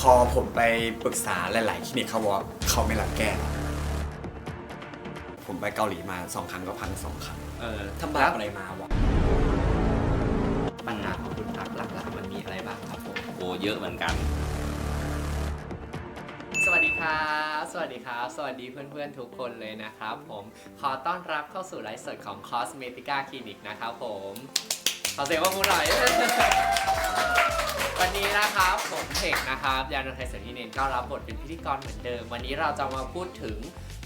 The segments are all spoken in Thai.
พอผมไปปรึกษาหลาย ๆ คลินิกเขาบอกว่าเขาไม่รับแก้ผมไปเกาหลีมาสองครั้งก็พังสองครั้งเออทำบาปอะไรมาวะปัญหาของคุณพักหลัก ๆ มันมีอะไรบ้างครับผมโอ้เยอะเหมือนกัน สวัสดีครับ สวัสดีครับ สวัสดีเพื่อนๆทุกคนเลยนะครับผม ขอต้อนรับเข้าสู่ไลฟ์สดของ Cosmetica Clinic นะครับผม ขอเสียงว่ามูหน่อย วันนี้นะครับผมเพ่งนะครับยานนท์ไทยเสนีเนนก็รับบทเป็นพิธีกรเหมือนเดิม วันนี้เราจะมาพูดถึง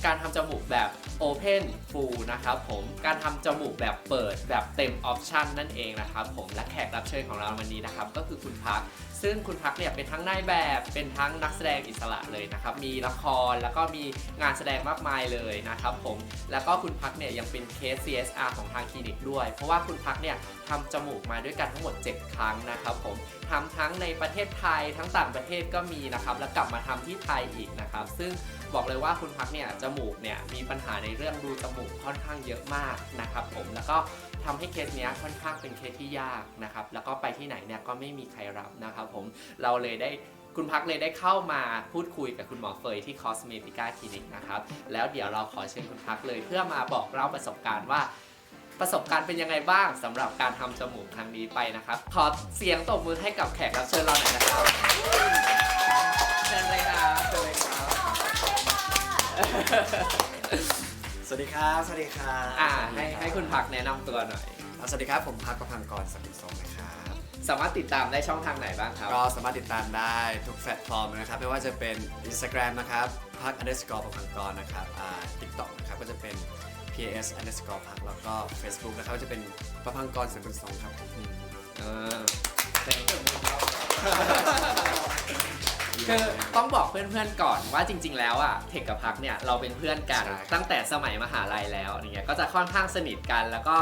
การทำจมูกแบบ Open Full นะครับผมการทำจมูกแบบเปิดแบบเต็มออปชันนั่นเองนะครับผมและแขกรับเชิญของเราวันนี้นะครับก็คือคุณพัก ซึ่งคุณพักเนี่ยเป็นทั้งนายแบบเป็นทั้งนักแสดงอิสระเลยนะครับมีละครแล้วก็มีงานแสดงมากมายเลยนะครับผมแล้วก็คุณพักเนี่ยยังเป็นเคส CSR ของทางคลินิกด้วย เพราะว่าคุณพักเนี่ยทำจมูกมาด้วยกันทั้งหมด 7 ครั้งนะครับผมทำทั้งในประเทศไทยทั้งต่างประเทศก็มีนะครับแล้วกลับมาทำที่ไทยอีกนะครับซึ่งบอกเลยว่าคุณพักเนี่ยจมูกเนี่ยมีปัญหาในเรื่องรูจมูกค่อนข้างเยอะมากนะครับผมแล้วก็ ทำให้เคสเนี้ยค่อนข้างเป็นเคสที่ยากนะครับ แล้วก็ไปที่ไหนเนี่ยก็ไม่มีใครรับนะครับผม เราเลยได้คุณพักเลยได้เข้ามาพูดคุยกับคุณหมอเฟยที่ Cosmetica Clinic นะครับ แล้วเดี๋ยวเราขอเชิญคุณพักเลยเพื่อมาบอกเล่าประสบการณ์ว่าประสบการณ์เป็นยังไงบ้างสำหรับการทำจมูกครั้งนี้ไปนะครับ ขอเสียงตบมือให้กับแขกรับเชิญเราหน่อยนะครับเชิญเลยครับเชิญเลยครับ วัสดีครับ สวัสดีครับอ่าให้ให้คุณพักแนะนำตัวหน่อย อ่าสวัสดีครับ ผมพักประพังกรสักดิ์สงนะครับ สามารถติดตามได้ช่องทางไหนบ้างครับ ก็สามารถติดตามได้ทุกแพลตฟอร์มนะครับ ไม่ว่าจะเป็น Instagram นะครับพัก underscore ประพังกรนะครับ อ่า TikTok นะครับ ก็จะเป็น ps underscore พักแล้วก็ Facebook นะครับ ก็จะเป็นประพังกรสักดิ์สงครับ เออ คือต้องบอกเพื่อนๆก่อนว่าจริง ๆ แล้วอะเทคกับพักเนี่ยเราเป็นเพื่อนกันใช่ครับตั้งแต่สมัยมหาลัยแล้วอย่างเงี้ยก็จะค่อนข้างสนิทกันแล้วก็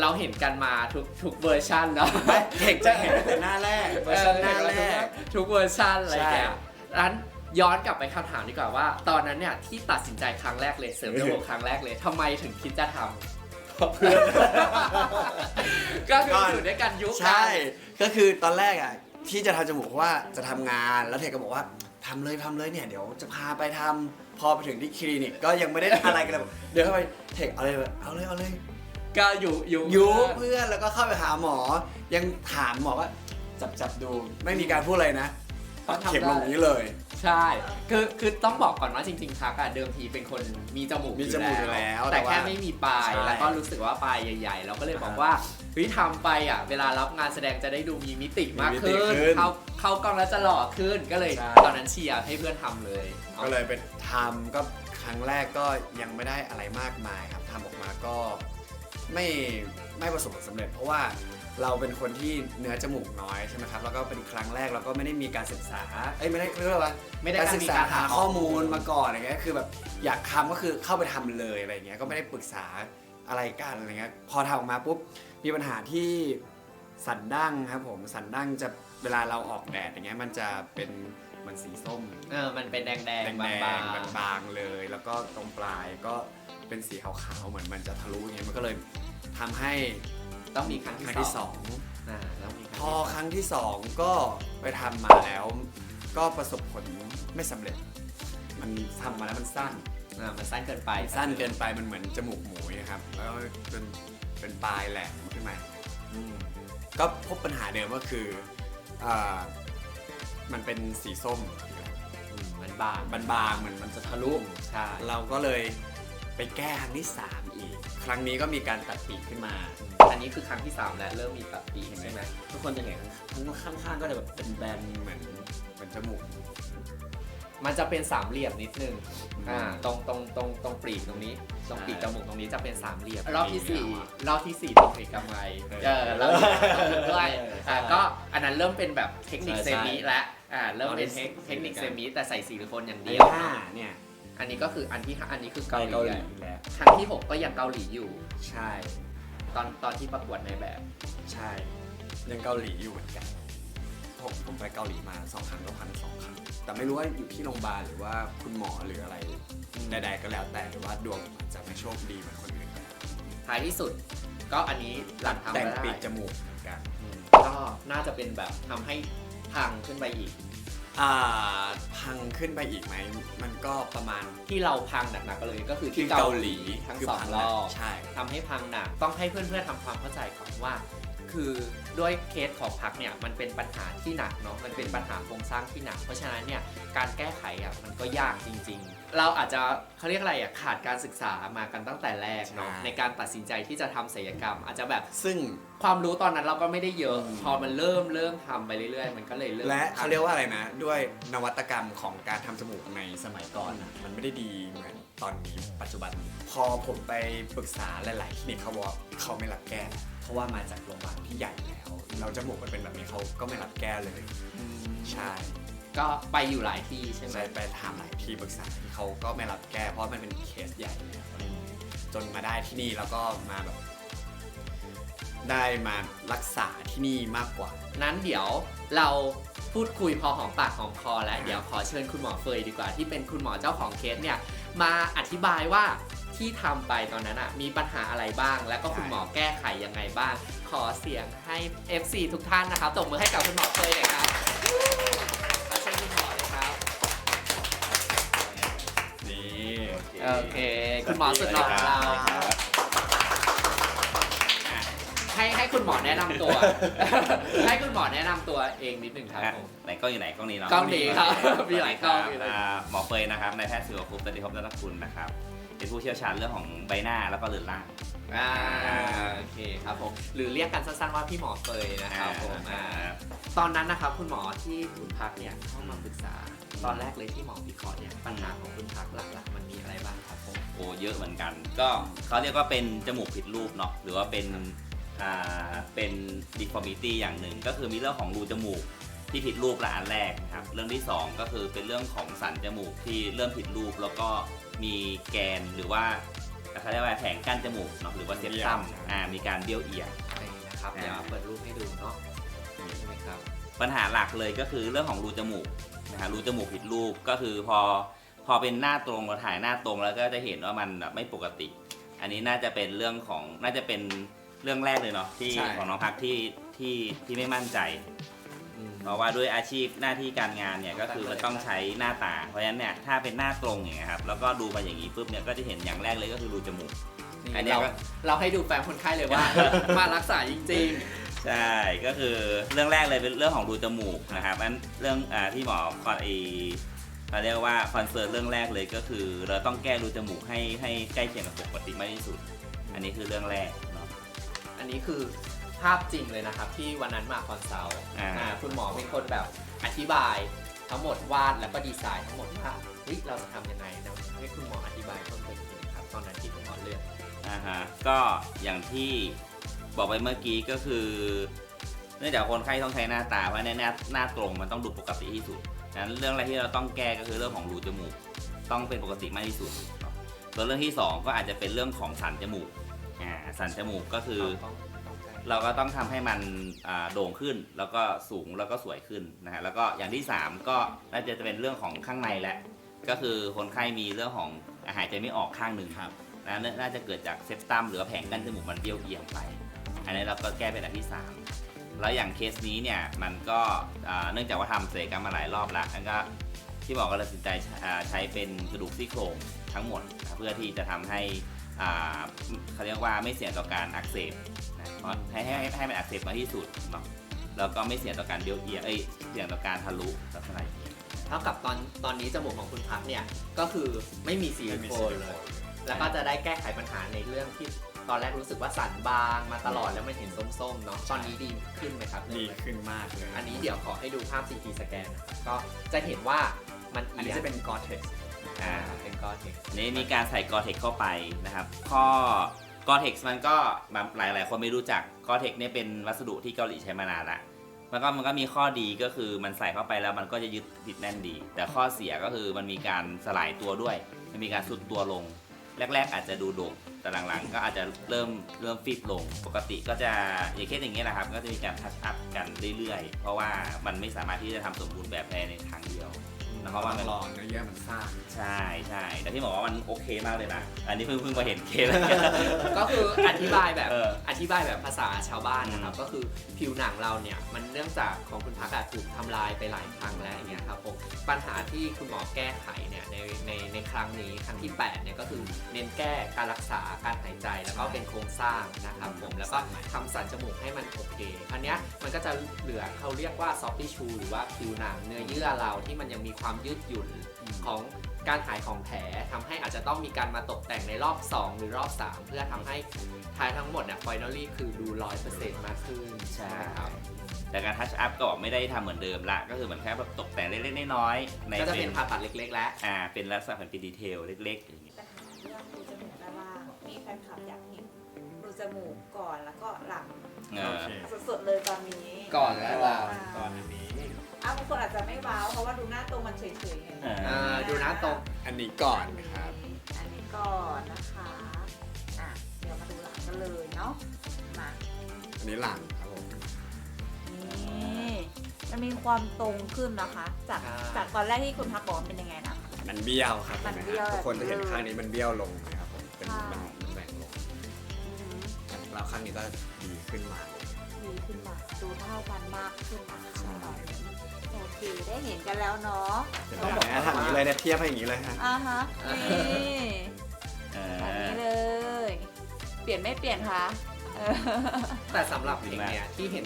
เราเห็นกันมาทุกทุกเวอร์ชันเนาะไม่เห็นจะเห็นแต่หน้าแรกเวอร์ชันหน้าแรกทุกเวอร์ชันอะไรเงี้ยใช่ร้านย้อนกลับไปคำถามดีกว่าว่า ตอนนั้นเนี่ยที่ตัดสินใจครั้งแรกเลยเสริมจมูกครั้งแรกเลยทำไมถึงคิดจะทำเพื่อนก็คืออยู่ด้วยกันยุคกันใช่ ก็คือตอนแรกอะ ที่จะทำจมูกเพราะว่าจะทำงานแล้วเทคก็บอกว่าทำเลยทำเลยเนี่ยเดี๋ยวจะพาไปทำพอไปถึงที่คลินิกก็ยังไม่ได้อะไรกันเลยเดินเข้าไปเทคเอาเลยเอาเลยเอาเลย ก็อยู่อยู่ยุเพื่อนแล้วก็เข้าไปหาหมอ ยังถามหมอว่าจับจับดูไม่มีการพูดอะไรนะปักเข็มลงอย่างนี้เลย ใช่คือคือต้องบอกก่อนว่าจริงๆพักอะเดิมทีเป็นคนมีจมูกมีจมูกอยู่แล้วแต่แต่ว่าแค่ไม่มีปลายใช่แล้วก็รู้สึกว่าปลายใหญ่ ๆ เราก็เลยบอกว่า เฮ้ยทำไปอะเวลารับงานแสดงจะได้ดูมีมิติมากขึ้น เข้าเข้ากล้องแล้วจะหล่อขึ้นก็เลยตอนนั้นเชียร์ให้เพื่อนทำเลยก็เลยไปทำก็ครั้งแรกก็ยังไม่ได้อะไรมากมายครับทำออกมาก็ไม่ไม่ประสบผลสำเร็จ เพราะว่าเราเป็นคนที่เนื้อจมูกน้อยใช่ไหมครับแล้วก็เป็นครั้งแรกเราก็ไม่ได้มีการศึกษาเอ้ยไม่ได้เรียกว่าไม่ได้การการศึกมีษาการหาหาข้อมูลมาก่อนอะไรเงี้ยคือแบบอยากทำก็คือเข้าไปทำเลยอะไรเงี้ยก็ไม่ได้ปรึกษาอะไรกันอะไรเงี้ยพอทำออกมาปุ๊บ มีปัญหาที่สันดั้งครับผมสันดั้งจะเวลาเราออกแดดอย่างเงี้ยมันจะเป็นเหมันสีส้ม เออ มันเป็นแดงๆแดงบาแดงงๆบางๆเลย แล้วก็ตรงปลายก็เป็นสีขาวๆเหมือนมันจะทะลุอย่างเงี้ยมันก็เลยทำให้ต้องมีครั้งครั้งที่ที่สสององอ่าแล้วมีครั้งพอที่สองครั้งที่สองก็ไปทำมาแล้ว ก็ประสบผลไม่สำเร็จ มันทำมาแล้วมันสั้น อ่ามันสั้นเกินไป สั้นเกินไปมันเหมือนจมูกหมูนะครับแล้วเป็นเป็นปลายแหลม ขึ้นมาอืมก็พบปัญหาเดิมก็คืออ่ามันเป็นสีส้มอืมมันบางบางๆเหมือนมันจะทะลุ ใช่เราก็เลยไปแก้ครั้งที่ 3 อีก ครั้งนี้ก็มีการตัดปีกขึ้นมา อันนี้คือครั้งที่ 3 แล้วเริ่มมีตัดปีกใช่ไหมทุกคนจะเห็นข้างๆก็จะแบบเป็นแบนเหมือนเหมือนจมูก มันจะเป็นสามเหลี่ยมนิดนึงอืมอ่า ตรงตรงตรงตรงปลีกตรงนี้ ตรงปลีกใช่จมูกตรงนี้จะเป็นสามเหลี่ยมปลีกรอบที่แล้วสี่อะรอบที่สี่ตรงปลีกกำไมเออเออแล้วด้วย อ่า ก็อันนั้นเริ่มเป็นแบบเทคนิคเซมิและอ่า เริ่มเป็นเทคเทคนิคเซมิแต่ใส่ซิลิโคนอย่างเดีเดียยววห้าเนี่ย อันนี้ก็คืออันที่ห้าอันนี้คือเกาเกาหหลีลีแล้วครั้งที่หกก็ยังเกาหลีอยู่ ใช่ ตอนตอนที่ประกวดในแบบ ใช่ ยังเกาหลีอยู่เหมือนกัน ผมผมไปเกาหลีมาสองครั้งก็พังสองครั้งแต่ไม่รู้ว่าอยู่ที่โรงพยาบาลหรือว่าคุณหมอหรืออะไรใดๆก็แล้วแต่หรือว่าดวงอาจจะไม่โชคดีเหมือนคนอื่นก็ได้ท้ายที่สุด ก็อันนี้หลังทำแต่งไม่ได้ปีกจมูกเหมือนกันก็น่าจะเป็นแบบทำให้พังขึ้นไปอีก อ่าพังขึ้นไปอีกไหมมันก็ประมาณที่เราพังหนักๆก็เลยก็คือที่ที่เกาเกาหหลีลีทั้งคือสองพังรหนักอบ ใช่ ทำให้พังหนักต้องให้เพื่อนๆทำความเข้าใจก่อนว่า คือ ด้วยเคสของพักเนี่ยมันเป็นปัญหาที่หนักเนาะมันเป็นปัญหาโครงสร้างที่หนัก เพราะฉะนั้นเนี่ยการแก้ไขอะมันก็ยากจริง ๆ เราอาจจะเขาเรียกอะไรอะขาดการศึกษามากันตั้งแต่แรกเนาะใช่ ในการตัดสินใจที่จะทำศัลยกรรม อาจจะแบบซึ่งความรู้ตอนนั้นเราก็ไม่ได้เยอะอืมพอมันเริ่มเริ่มทำไปเรื่อยๆ มันก็เลยเริ่มและเขาเรียกว่าอะไรนะ ด้วยนวัตกรรมของการทำจมูกในสมัยก่อนอะมันไม่ได้ดีเหมือนตอนนี้ปัจจุบัน พอผมไปปรึกษาหลาย ๆ คลินิกเขาบอกว่าเขาไม่รับแก้ เพราะว่ามาจากโรงพยาบาลที่ใหญ่แล้ว เราจมูกมันเป็นแบบนี้เขาก็ไม่รับแก้เลยอืมใช่ก็ไปอยู่หลายที่ใช่ไหมใช่ไปถามหลายที่ปรึกษาที่เขาก็ไม่รับแก้เพราะมันเป็นเคสใหญ่แล้วอะไรอย่างเงี้ยจนมาได้ที่นี่แล้วก็มาแบบ ได้มารักษาที่นี่มากกว่า นั้นเดี๋ยวเราพูดคุยพอหอมปากหอมคอแล้วเดี๋ยวขอเชิญคุณหมอเฟยดีกว่าที่เป็นคุณหมอเจ้าของเคสเนี่ยมาอธิบายว่า ที่ทำไปตอนนั้นอะมีปัญหาอะไรบ้าง แล้วก็คุณหมอแก้ไขยังไงบ้าง ขอเสียงให้ FC ทุกท่านนะครับตบมือให้กับคุณหมอเฟยหน่อยครับขอเชิญคุณหมอเลยครับ นี่โอเค คุณหมอสุดหล่อของเราให้ให้คุณหมอแนะนำตัว ให้คุณหมอแนะนำตัวเองนิดหนึ่งครับอะผม ไหนกล้องอยู่ไหนกล้องนี้เนาะกล้องนี้ครับสมีวัสหลาดียคกล้รัอบงอยู่เลยอ่าหมอเฟยนะครับนายแพทย์สิวภพตติภพนันทคุณนะครับ เป็นผู้เชี่ยวชาญเรื่องของใบหน้าแล้วก็เรือนร่าง อ่าโอเคครับผมหรือเรียกกันสั้นๆว่าพี่หมอเฟยนะครับผมอ่าตอนนั้นนะครับคุณหมอที่คุณพักเนี่ยเข้ามาปรึกษา ตอนแรกเลยที่หมอพิเคราะห์เนี่ยปัญหาของคุณพักหลักๆ มันมีอะไรบ้างครับผมโอ้เยอะเหมือนกัน ก็เขาเรียกว่าเป็นจมูกผิดรูปเนาะหรือว่าเป็นอ่าเป็น deformity อย่างหนึ่ง ก็คือมีเรื่องของรูจมูกที่ผิดรูปละอันแรกนะครับเรื่องที่สองก็คือเป็นเรื่องของสันจมูกที่เริ่มผิดรูปแล้วก็ มีแกนหรือว่าเขาเรียกว่าแผงกั้นจมูกเนาะหรือว่าเซปตัมอ่ามีการเบี้ยวเอียงนี่นะครับเดี๋ยวเปิดรูปให้ดูเนาะนี่ใช่ไหมครับปัญหาหลักเลยก็คือเรื่องของรูจมูกนะฮะรูจมูกผิดรูปก็คือพอพอเป็นหน้าตรงเราถ่ายหน้าตรงแล้วก็จะเห็นว่ามันแบบไม่ปกติ อันนี้น่าจะเป็นเรื่องของน่าจะเป็นเรื่องแรกเลยเนาะที่ใช่ของน้องพักที่ที่ที่ไม่มั่นใจ เพราะว่าด้วยอาชีพหน้าที่การงานเนี่ยก็คือมันต้องใช้หน้าตา เพราะฉะนั้นเนี่ยถ้าเป็นหน้าตรงอย่างเงี้ยครับแล้วก็ดูมาอย่างนี้ปุ๊บเนี่ยก็จะเห็นอย่างแรกเลยก็คือรูจมูก อันเนี้ยเราก็ เราให้ดูแฟ้มคนไข้เลยว่า มารักษาจริงใช่ก็คือเรื่องแรกเลยเป็นเรื่องของรูจมูกนะครับอันเรื่องอาที่หมอคอนไอเราเรียกว่าคอนเซิร์นเรื่องแรกเลยก็คือ เราต้องแก้รูจมูกให้ให้ใกล้เคียงกับปกติมากที่สุด อันนี้คือเรื่องแรกเนาะ ๆ อันนี้คือ ภาพจริงเลยนะครับ ที่วันนั้นมาคอนซัลท์อ่า อ่าคุณหมอเป็นคนแบบอธิบายทั้งหมดวาดแล้วก็ดีไซน์ทั้งหมดว่าเฮ้ยเราจะทำยังไงนะให้คุณหมออธิบายเพิ่มเติมอีกครับตอนนั้นที่คุณหมอเลือก อ่าฮะก็อย่างที่บอกไปเมื่อกี้ก็คือ เนื่องจากคนไข้ต้องใช้หน้าตาเพราะฉะนั้นหน้าหน้าตรงมันต้องดูปกติที่สุดฉะนั้นเรื่องอะไรที่เราต้องแก้ก็คือเรื่องของรูจมูก ต้องเป็นปกติมากที่สุดเนาะส่วนเรื่องที่สองก็อาจจะเป็นเรื่องของสันจมูกอ่าสันจมูกก็คือ ต้องต้องใช้ เราก็ต้องทำให้มันอ่าโด่งขึ้น แล้วก็สูงแล้วก็สวยขึ้นนะฮะแล้วก็อย่างที่3ก็น่าจะเป็นเรื่องของข้างในแหละ ก็คือคนไข้มีเรื่องของอาหารใจไม่ออกข้างหนึ่งครับนะน่าน่าจะเกิดจากเซปตัมหรือว่าแผงกั้นจมูกมันเบี้ยวเอียงไป อันนี้เราก็แก้เป็นอันที่3แล้วอย่างเคสนี้เนี่ยมันก็อ่าเนื่องจากว่าทำศัลยกรรมมาหลายรอบแล้วก็ที่บอกก็เลยตัดสินใจอ่าใช้เป็นกระดูกซี่โครงทั้งหมดนะเพื่อที่จะทำให้ เขาเรียกว่าไม่เสี่ยงต่อการอักเสบนะเพราะให้ให้ให้ให้มันอักเสบน้อยที่สุดเนาะแล้วก็ไม่เสี่ยงต่อการเบี้ยวเอียงเอ้ยเสี่ยงต่อการทะลุลักษณะอย่างนี้เท่ากับตอนตอนนี้จมูกของคุณพักเนี่ยก็คือไม่มีซิลิไม่มีโคซินลิเลโคยนแล้วก็จะได้แก้ไขปัญหาในเรื่องที่ตอนแรกรู้สึกว่าสันบางมาตลอดแล้วมันเห็นส้มๆเนาะตอนนี้ดีขึ้นไหมครับดีขึ้นมากเลย อันนี้เดี๋ยวขอให้ดูภาพ CT สแกนนะครับก็จะเห็นว่ามันอันเอีนี้ยงจะเป็นกอเท็กซ์ อ่าเป็นก้อนเห็นอันนี้มีการใส่กอเทคเข้าไปนะครับ ข้อกอเทคมันก็หลายหลายคนไม่รู้จักกอเทคเนี่ยเป็นวัสดุที่เกาหลีใช้มานานละแล้วก็มันก็มีข้อดีก็คือมันใส่เข้าไปแล้วมันก็จะยึดติดแน่นดี แต่ข้อเสียก็คือมันมีการสลายตัวด้วย มันมีการสุดตัวลง แรก ๆ อาจจะดูโด่งแต่หลังๆ ก็อาจจะเริ่มเริ่มฟิตลง ปกติก็จะอย่างเคสอย่างเงี้ยแหละครับ ก็จะมีการทัชอัพกันเรื่อยๆ เพราะว่ามันไม่สามารถที่จะทำสมบูรณ์แบบภายในครั้งเดียว อืมเพราะว่ามันรอเนื้อเยื่อมันสร้างใช่ใช่แต่ที่บอกว่ามันโอเคมากเลยนะอันนี้เพิ่งเพิ่งมาเห็นเคสแล้วก็คืออธิบายแบบเอออธิบายแบบภาษาชาวบ้านนะครับ ก็คือผิวหนังเราเนี่ยมันเนื่องจากของคุณพักอะถูกทำลายไปหลายครั้งแล้วอย่างเงี้ยครับผมปัญหาที่คุณหมอแก้ไขเนี่ยในในในครั้งนี้ครั้งที่8เนี่ยก็คือเน้นแก้การรักษาการหายใจแล้วก็เป็นโครงสร้างนะครับผมแล้วก็ทำสันจมูกให้มันโอเค อันเนี้ยมันก็จะเหลือเขาเรียกว่า soft tissue หรือว่าผิวหนังเนื้อเยื่อเราที่มันยังมีความยืดหยุ่นของการหายของแผลทำให้อาจจะต้องมีการมาตกแต่งในรอบ 2 หรือรอบ 3 เพื่อทำให้ท้ายทั้งหมดเนี่ย finally คือดูร้อยเปอร์เซ็นต์มากขึ้นใช่ครับแต่การทัชอัพก็ไม่ได้ทำเหมือนเดิมละ ก็คือเหมือนแค่แบบตกแต่งเล็กๆน้อยๆในก็จะเป็นผ่าตัดเล็กๆ แล้วอ่าเป็นลักษณะเป็นดีเทลเล็กๆอย่างเงี้ยปัญหาเรื่องรูจมูกด้านล่างมีแฟนคลับอยากเห็นรูจมูกก่อนแล้วก็หลังเอโออเคสดๆเลยตอนนี้ก่อนและหลังตอนนี้อ้าวบางคนอาจจะไม่ว้าวเพราะว่าดูหน้าตรงมันเฉยๆไงอ่าอ่าดูหน้าตรงอันนี้ก่อนนะครับ อันนี้ก่อนนะคะอะเดี๋ยวมาดูหลังกันเลยเนาะมาอันนี้หลังครับผม นี่มันมีความตรงขึ้นนะคะ จากอ่าจากตอนแรกที่คุณพักบอกว่าเป็นยังไงนะ มันเบี้ยวครับมันห็ไหเบี้ยวทุกคนจะเห็นข้างนี้มันเบี้ยวลงนะครับผมเป็นใช่มันมันแหว่งลง แล้วข้างนี้ก็ดีขึ้นมา ดีขึ้นมาดูเท่ากันมากขึ้นนะคะใช่ตอนนี้โอเคได้เห็นกันแล้วเนาะเห็นไหมทำอย่างนี้เลยเนี่ยเทียบให้อย่างนี้เลยฮะอ่าฮะนี่เอแบบอนี้เลย เปลี่ยนไม่เปลี่ยนคะเออแต่สำหรับเพลงเนี่ยที่เห็น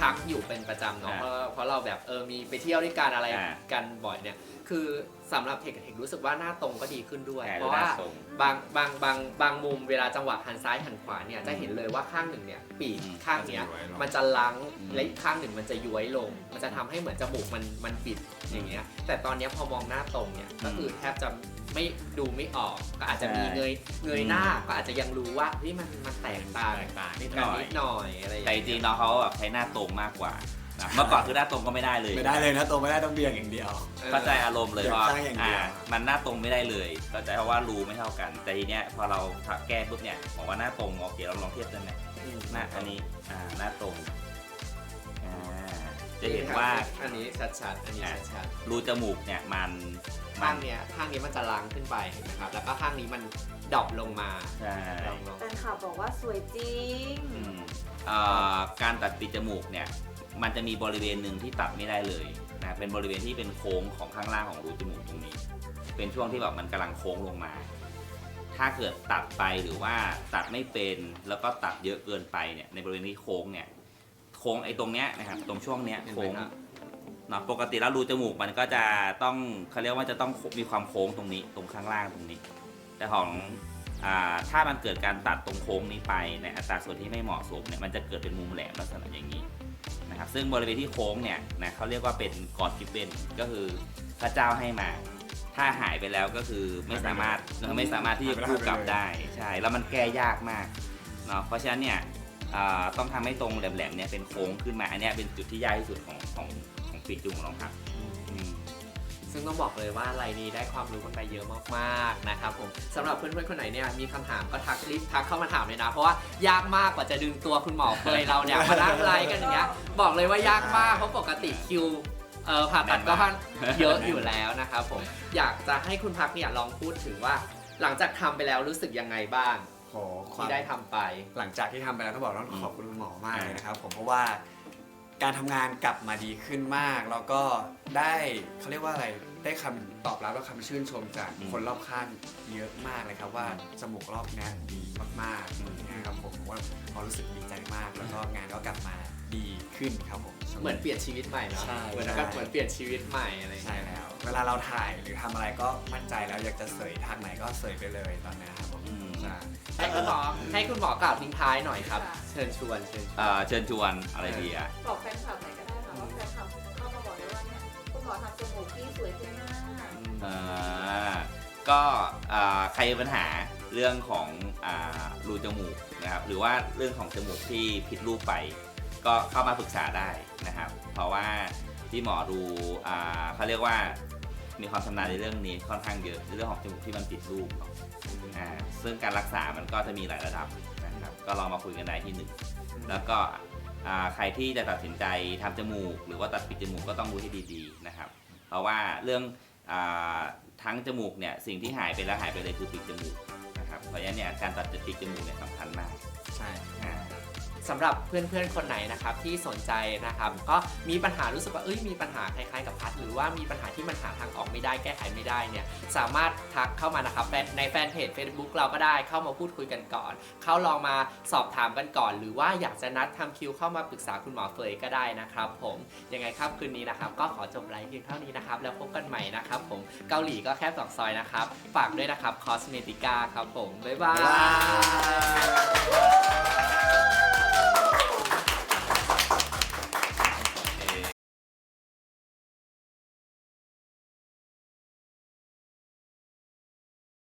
พักอยู่เป็นประจำเนาะอ่าเพราะเพราะเราแบบเออมีไปเที่ยวด้วยกันอะไรอ่ากันบ่อยเนี่ย คือสำหรับเทคกับเทครู้สึกว่าหน้าตรงก็ดีขึ้นด้วยแต่เพดูราะหน้าว่าทรงบางบางบางบางมุมเวลาจังหวะหันซ้ายหันขวาเนี่ยจะเห็นเลยว่าข้างหนึ่งเนี่ยปีกอืมข้างเนี้ยมันจะย้วยลงมันจะล้างอืม และอีกข้างหนึ่งมันจะย้วยลง มันจะทำให้เหมือนจมูกมันมันปิดอย่างเงี้ยแต่ตอนเนี้ยพอมองหน้าตรงเนี่ยก็คือแทบจะ ไม่ดูไม่ออก ก็อาจจะมีเงยเงยหน้าก็อาจจะยังรู้ว่าเฮ้ยมันมันแตกต่างแตกต่างนินิดดหหน่น่ออยยนิดหน่อยอะไรอย่างแต่จเงี้ยริงๆน้องเขาแบบใช้หน้าตรงมากกว่านะเมื่อก่อนคือหน้าตรงก็ไม่ได้เลยไม่ได้เลยนะตรงไม่ได้ต้องเบี่ยงอย่างเดียวเข้าใจอารมณ์เลยเดี๋ยวเพราะข้างอย่างเดีอ่ายวมันหน้าตรงไม่ได้เลยเข้าใจเพราะว่ารูไม่เท่ากัน แต่ทีเนี้ยพอเราแก้ปุ๊บเนี่ยบอกว่าหน้าตรงโอเคเราลองเทียบได้ไหมอืมหน้าอันนี้อ่าหน้าตรงอ่า จะเห็นว่าอันนี้ชัดๆ อันนี้อะชัดรูจมูกเนี่ยมันๆมัข้างเนี้ยข้างนี้มันจะล้างขึ้นไปเห็นไหมครับ แล้วก็ข้างนี้มันดรอปลงมาใช่ดรอปลงแฟนคลับบอกว่าสวยจริง อืมเอ่อการตัดปีกจมูกเนี่ยมันจะมีบริเวณหนึ่งที่ตัดไม่ได้เลยนะเป็นบริเวณที่เป็นโค้งของข้างล่างของรูจมูกตรงนี้ เป็นช่วงที่แบบมันกำลังโค้งลงมา ถ้าเกิดตัดไปหรือว่าตัดไม่เป็นแล้วก็ตัดเยอะเกินไปเนี่ยในบริเวณที่โค้งเนี่ย โค้งไอ้ตรงเนี้ยนะครับตรงช่วงเนี้ยเห็นไหมโค้งครับเนาะปกติแล้วรูจมูกมันก็จะต้องเขาเรียกว่าจะต้องมีความโค้งตรงนี้ตรงข้างล่างตรงนี้ แต่ของอ่าถ้ามันเกิดการตัดตรงโค้งนี้ไปในอัตราส่วนที่ไม่เหมาะสมเนี่ยมันจะเกิดเป็นมุมแหลมลักษณะอย่างนี้นะครับซึ่งบริเวณที่โค้งเนี่ยนะเขาเรียกว่าเป็นกอดกิฟเบนก็คือพระเจ้าให้มา ถ้าหายไปแล้วก็คือไม่สามารถไม่สามารถที่จะกู้กลับได้ใช่แล้วมันแก้ยากมากเนาะเพราะฉะนั้นเนี่ยอ่า ต้องทำให้ตรงแหลมๆเนี่ยเป็นโค้งขึ้นมาอันนี้เป็นจุดที่ยากที่สุดของของของปีกจมูกของราครับอืมซึ่งต้องบอกเลยว่าไลน์นี้ได้ความรู้กันไปเยอะมากๆนะครับผมสำหรับเพื่อนๆคนไหนเนี่ยมีคำถามก็ทักรีบทักเข้ามาถามเลยนะ เพราะว่ายากมากกว่าจะดึงตัวคุณหมอเฟยเราเนี่ยมานั่งไลฟ์กันอย่างเงี้ยบอกเลยว่ายากมากเพราะปกติคิวเออผ่าตัดก็ค่อนเยอะอยู่แล้วนะครับผมอยากจะให้คุณพักเนี่ยลองพูดถึงว่า หลังจากทำไปแล้วรู้สึกยังไงบ้าง โหควาที่มได้ทำไป หลังจากที่ทำไปแล้วต้องบอกต้องอืมขอบคุณคุณหมอมากเลยนะครับ ผมเพราะว่าการทำงานกลับมาดีขึ้นมาก แล้วก็ได้เขาเรียกว่าอะไรได้คำตอบรับและคำชื่นชมจากอืมคนรอบข้างเยอะมากเลยครับว่าจมูกรอบเนี้ยดีมากๆอย่างเงี้ยครับผมผมว่าพอรู้สึกดีใจมาก แล้วก็งานก็กลับมาดีขึ้นครับผม เหมือนเปลี่ยนชีวิตใหม่เนาะใช่ เหมือนใช่กับเหมือนเปลี่ยนชีวิตใหม่อะไรอย่างใช่เงี้ยแล้ว เวลาเราถ่ายหรือทำอะไรก็มั่นใจแล้วอยากจะเสยทางไหนก็เสยไปเลยตอนเนี้ยครับผมอืม ใช่ ให้คุณหมอให้คุณหมอกล่าวทิ้งท้ายหน่อยครับค่ะเชิญชวนเชิญชวน เอ่อเชิญชวนอะไรดีอะ บอกแฟนคลับหน่อยก็ได้ค่ะว่าแฟนคลับเข้ามาบอกเลยว่าเนี่ยคุณหมอทำจมูกที่สวยขึ้นมาก อ่าก็อ่าใครมีปัญหาเรื่องของอ่ารูจมูกนะครับหรือว่าเรื่องของจมูกที่ผิดรูปไป ก็เข้ามาปรึกษาได้นะครับ เพราะว่าที่หมอดูอ่าเขาเรียกว่ามีความชำนาญในเรื่องนี้ค่อนข้างเยอะในเรื่องของจมูกที่มันผิดรูปเนาะ อ่าซึ่งการรักษามันก็จะมีหลายระดับนะครับก็ลองมาคุยกันได้ที่หนึ่งแล้วก็อ่าใครที่จะตัดสินใจทำจมูก หรือว่าตัดปิดจมูกก็ต้องรู้ให้ดีๆนะครับ เพราะว่าเรื่องอ่าทั้งจมูกเนี่ยสิ่งที่หายไปแล้วหายไปเลยคือปีกจมูกนะครับเพราะฉะนั้นเนี่ยการตัดปีกจมูกเนี่ยสำคัญมากใช่ อ่า สำหรับเพื่อนๆคนไหนนะครับที่สนใจนะครับก็มีปัญหารู้สึกว่าเอ้ยมีปัญหาคล้ายๆกับพัดหรือว่ามีปัญหาที่มันหาทางออกไม่ได้แก้ไขไม่ได้เนี่ยสามารถทักเข้ามานะครับในแฟนเพจ Facebook เราก็ได้เข้ามาพูดคุยกันก่อน เข้าลองมาสอบถามกันก่อน หรือว่าอยากจะนัดทำคิวเข้ามาปรึกษาคุณหมอเฟยก็ได้นะครับ ผมยังไงครับคืนนี้นะครับ ก็ขอจบไลฟ์เพียงเท่านี้นะครับ แล้วพบกันใหม่นะครับ ผมเกาหลีก็แค่สองซอยนะครับ ฝากด้วยนะครับคอสเมติกาครับผมบ๊ายบาย